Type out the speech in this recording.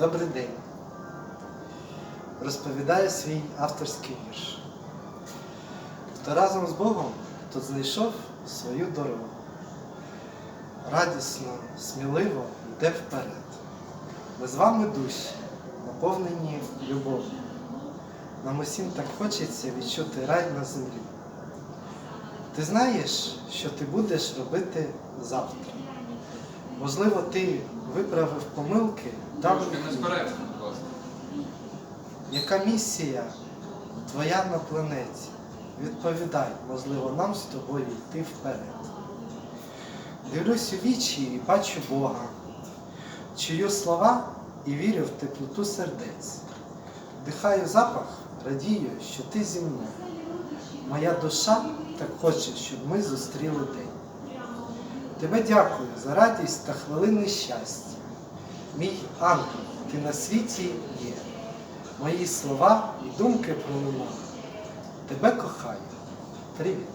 Добрий день. Розповідає свій авторський вірш. Хто разом з Богом, тот знайшов свою дорогу. Радісно, сміливо йде вперед. Ми з вами душі, наповнені любов'ю. Нам усім так хочеться відчути рай на землі. Ти знаєш, що ти будеш робити завтра. Можливо, ти виправив помилки Трошки не збереться, будь ласка. Яка місія твоя на планеті? Відповідай, можливо, нам з тобою йти вперед. Дивлюсь у вічі і бачу Бога, чую слова і вірю в теплоту сердець. Вдихаю запах, радію, що ти зі мною. Моя душа так хоче, щоб ми зустріли день. Тебе дякую за радість та хвилини щастя. Мій ангел, ти на світі є. Мої слова і думки пролунали. Тебе кохаю. Привіт.